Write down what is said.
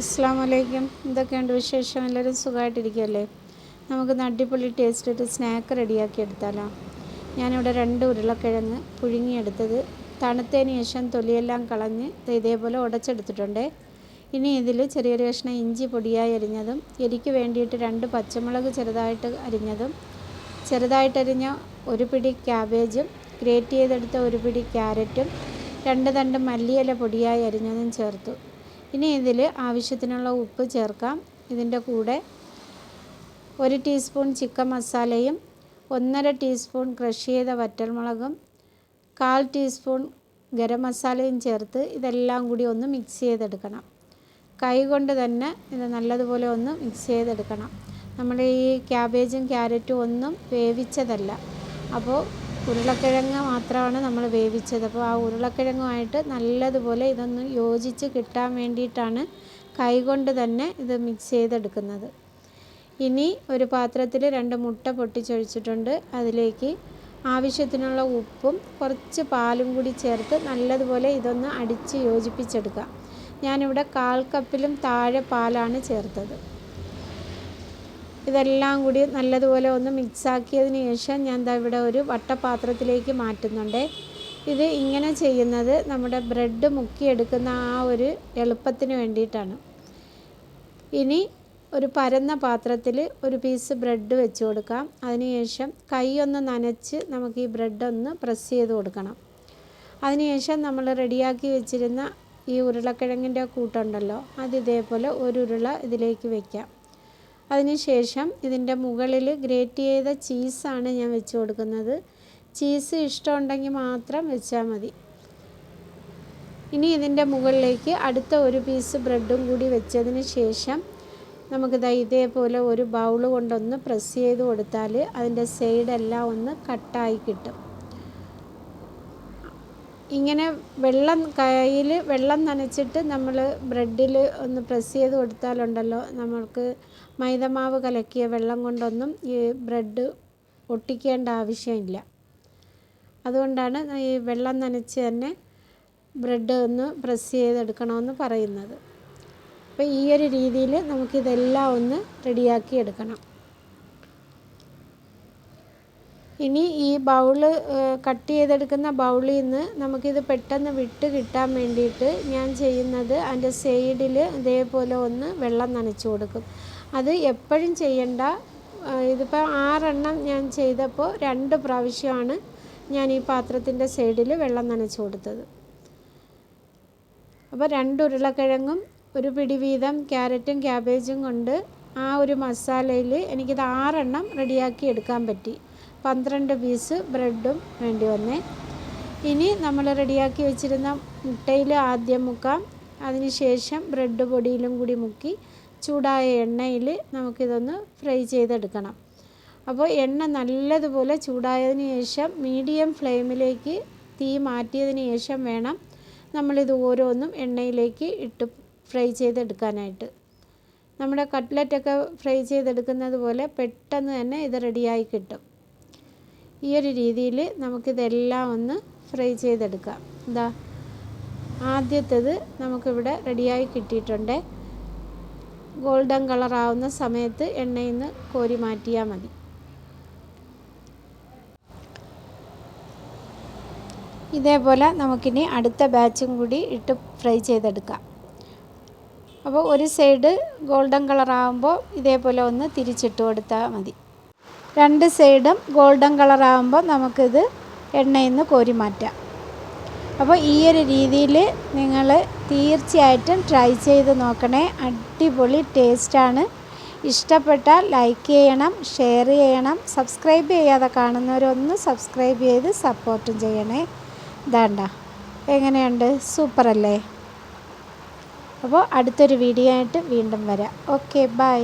അസ്സാം വലൈക്കും ഇതൊക്കെയുണ്ട് വിശേഷം? എല്ലാവരും സുഖമായിട്ടിരിക്കുമല്ലേ നമുക്ക് അടിപൊളി ടേസ്റ്റ് ഒരു സ്നാക്ക് റെഡിയാക്കി എടുത്താലോ? ഞാനിവിടെ രണ്ട് ഉരുളക്കിഴങ്ങ് പുഴുങ്ങിയെടുത്തത്. തണുത്തതിന് ശേഷം തൊലിയെല്ലാം കളഞ്ഞ് ഇതേപോലെ ഉടച്ചെടുത്തിട്ടുണ്ട്. ഇനി ഇതിൽ ചെറിയൊരു കഷ്ണം ഇഞ്ചി പൊടിയായി അരിഞ്ഞതും എരിക്ക് വേണ്ടിയിട്ട് രണ്ട് പച്ചമുളക് ചെറുതായിട്ട് അരിഞ്ഞതും ചെറുതായിട്ടരിഞ്ഞ ഒരു പിടി ക്യാബേജും ഗ്രേറ്റ് ചെയ്തെടുത്ത ഒരു പിടി ക്യാരറ്റും രണ്ട് തണ്ട് മല്ലിയില പൊടിയായി അരിഞ്ഞതും ചേർത്തു. ഇനി ഇതിൽ ആവശ്യത്തിനുള്ള ഉപ്പ് ചേർക്കാം. ഇതിന്റെ കൂടെ ഒരു ടീസ്പൂൺ ചിക്കൻ മസാലയും ഒന്നര ടീസ്പൂൺ ക്രഷ് ചെയ്ത വറ്റൽമുളകും കാൽ ടീസ്പൂൺ ഗരം മസാലയും ചേർത്ത് ഇതെല്ലാം കൂടി ഒന്ന് മിക്സ് ചെയ്തെടുക്കണം. കൈ കൊണ്ട് തന്നെ ഇത് നല്ലതുപോലെ ഒന്ന് മിക്സ് ചെയ്തെടുക്കണം. നമ്മുടെ ഈ ക്യാബേജും ക്യാരറ്റും ഒന്നും വേവിച്ചതല്ല. അപ്പോൾ ഉരുളക്കിഴങ്ങ് മാത്രമാണ് നമ്മൾ വേവിച്ചത്. അപ്പോൾ ആ ഉരുളക്കിഴങ്ങുമായിട്ട് നല്ലതുപോലെ ഇതൊന്ന് യോജിച്ച് കിട്ടാൻ വേണ്ടിയിട്ടാണ് കൈകൊണ്ട് തന്നെ ഇത് മിക്സ് ചെയ്തെടുക്കുന്നത്. ഇനി ഒരു പാത്രത്തിൽ രണ്ട് മുട്ട പൊട്ടിച്ചൊഴിച്ചിട്ടുണ്ട്. അതിലേക്ക് ആവശ്യത്തിനുള്ള ഉപ്പും കുറച്ച് പാലും കൂടി ചേർത്ത് നല്ലതുപോലെ ഇതൊന്ന് അടിച്ച് യോജിപ്പിച്ചെടുക്കാം ഞാനിവിടെ കാൽ കപ്പിലും താഴെ പാലാണ് ചേർത്തത്. ഇതെല്ലാം കൂടി നല്ലതുപോലെ ഒന്ന് മിക്സാക്കിയതിന് ശേഷം ഞാൻ ദാ ഇവിടെ ഒരു വട്ടപാത്രത്തിലേക്ക് മാറ്റുന്നുണ്ട്. ഇത് ഇങ്ങനെ ചെയ്യുന്നത് നമ്മുടെ ബ്രെഡ് മുക്കിയെടുക്കുന്ന ആ ഒരു എളുപ്പത്തിന് വേണ്ടിയിട്ടാണ്. ഇനി ഒരു പരന്ന പാത്രത്തിൽ ഒരു പീസ് ബ്രെഡ് വെച്ച് കൊടുക്കാം. അതിനുശേഷം കൈ ഒന്ന് നനച്ച് നമുക്ക് ഈ ബ്രെഡ് ഒന്ന് പ്രസ് ചെയ്ത് കൊടുക്കണം. അതിനുശേഷം നമ്മൾ റെഡിയാക്കി വെച്ചിരുന്ന ഈ ഉരുളക്കിഴങ്ങിന്റെ കൂട്ടുണ്ടല്ലോ അത് ഇതേപോലെ ഒരു ഉരുള ഇതിലേക്ക് വെക്കാം. അതിനുശേഷം ഇതിന്റെ മുകളിൽ ഗ്രേറ്റ് ചെയ്ത ചീസാണ് ഞാൻ വെച്ച് കൊടുക്കുന്നത്. ചീസ് ഇഷ്ടമുണ്ടെങ്കിൽ മാത്രം വെച്ചാൽ മതി. ഇനി ഇതിന്റെ മുകളിലേക്ക് അടുത്ത ഒരു പീസ് ബ്രെഡും കൂടി വെച്ചതിന് ശേഷം ദാ ഇതേപോലെ ഒരു ബൗൾ കൊണ്ടൊന്ന് പ്രസ് ചെയ്ത് കൊടുത്താൽ അതിന്റെ സൈഡെല്ലാം ഒന്ന് കട്ടായി കിട്ടും. ഇങ്ങനെ വെള്ളം കയ്യിൽ വെള്ളം നനച്ചിട്ട് നമ്മൾ ബ്രെഡിൽ ഒന്ന് പ്രസ് ചെയ്ത് കൊടുത്താലുണ്ടല്ലോ നമ്മൾക്ക് മൈദമാവ് കലക്കിയ വെള്ളം കൊണ്ടൊന്നും ഈ ബ്രെഡ് ഒട്ടിക്കേണ്ട ആവശ്യമില്ല. അതുകൊണ്ടാണ് ഈ വെള്ളം നനച്ച് തന്നെ ബ്രെഡ് ഒന്ന് പ്രസ് ചെയ്തെടുക്കണമെന്ന് പറയുന്നത്. അപ്പോൾ ഈ ഒരു രീതിയിൽ നമുക്കിതെല്ലാം ഒന്ന് റെഡിയാക്കി എടുക്കണം. ഇനി ഈ ബൗൾ കട്ട് ചെയ്തെടുക്കുന്ന ബൗളിൽ നിന്ന് നമുക്കിത് പെട്ടെന്ന് വിട്ട് കിട്ടാൻ വേണ്ടിയിട്ട് ഞാൻ ചെയ്യുന്നത് അതിന്റെ സൈഡിൽ ഇതേപോലെ ഒന്ന് വെള്ളം നനച്ചു കൊടുക്കും. അത് എപ്പോഴും ചെയ്യണ്ട. ഇതിപ്പോൾ ആറെണ്ണം ഞാൻ ചെയ്തപ്പോൾ രണ്ട് പ്രാവശ്യമാണ് ഞാൻ ഈ പാത്രത്തിന്റെ സൈഡിൽ വെള്ളം നനച്ചു കൊടുത്തത്. അപ്പോൾ രണ്ട് ഉരുളക്കിഴങ്ങും ഒരു പിടി വീതം ക്യാരറ്റും ക്യാബേജും കൊണ്ട് ആ ഒരു മസാലയിൽ എനിക്കിത് ആറെണ്ണം റെഡിയാക്കി എടുക്കാൻ പറ്റി. പന്ത്രണ്ട് പീസ് ബ്രെഡും വേണ്ടി വന്നേ. ഇനി നമ്മൾ റെഡിയാക്കി വെച്ചിരുന്ന മുട്ടയിൽ ആദ്യം മുക്കാം. അതിനുശേഷം ബ്രെഡ് പൊടിയിലും കൂടി മുക്കി ചൂടായ എണ്ണയിൽ നമുക്കിതൊന്ന് ഫ്രൈ ചെയ്തെടുക്കണം. അപ്പോൾ എണ്ണ നല്ലതുപോലെ ചൂടായതിന് ശേഷം മീഡിയം ഫ്ലെയിമിലേക്ക് തീ മാറ്റിയതിന് ശേഷം വേണം നമ്മളിത് ഓരോന്നും എണ്ണയിലേക്ക് ഇട്ട് ഫ്രൈ ചെയ്തെടുക്കാനായിട്ട്. നമ്മുടെ കട്ട്ലറ്റൊക്കെ ഫ്രൈ ചെയ്തെടുക്കുന്നത് പോലെ പെട്ടെന്ന് തന്നെ ഇത് റെഡിയായി കിട്ടും. ഈ ഒരു രീതിയിൽ നമുക്കിതെല്ലാം ഒന്ന് ഫ്രൈ ചെയ്തെടുക്കാം. എന്താ ആദ്യത്തേത് നമുക്കിവിടെ റെഡിയായി കിട്ടിയിട്ടുണ്ട്. ഗോൾഡൻ കളറാവുന്ന സമയത്ത് എണ്ണയിൽ നിന്ന് കോരി മാറ്റിയാൽ മതി. ഇതേപോലെ നമുക്കിനി അടുത്ത ബാച്ചും കൂടി ഇട്ട് ഫ്രൈ ചെയ്തെടുക്കാം. അപ്പോൾ ഒരു സൈഡ് ഗോൾഡൻ കളറാകുമ്പോൾ ഇതേപോലെ ഒന്ന് തിരിച്ചിട്ട് കൊടുത്താൽ മതി. രണ്ട് സൈഡും ഗോൾഡൻ കളറാകുമ്പോൾ നമുക്കിത് എണ്ണയിൽ നിന്ന് കോരി മാറ്റാം. അപ്പോൾ ഈ ഒരു രീതിയിൽ നിങ്ങൾ തീർച്ചയായിട്ടും ട്രൈ ചെയ്ത് നോക്കണേ. അടിപൊളി ടേസ്റ്റാണ്. ഇഷ്ടപ്പെട്ടാൽ ലൈക്ക് ചെയ്യണം ഷെയർ ചെയ്യണം. സബ്സ്ക്രൈബ് ചെയ്യാതെ കാണുന്നവരൊന്ന് സബ്സ്ക്രൈബ് ചെയ്ത് സപ്പോർട്ടും ചെയ്യണേ. ഇതാണ്ട എങ്ങനെയുണ്ട്? സൂപ്പറല്ലേ? അപ്പോൾ അടുത്തൊരു വീഡിയോ ആയിട്ട് വീണ്ടും വരാം. Okay bye.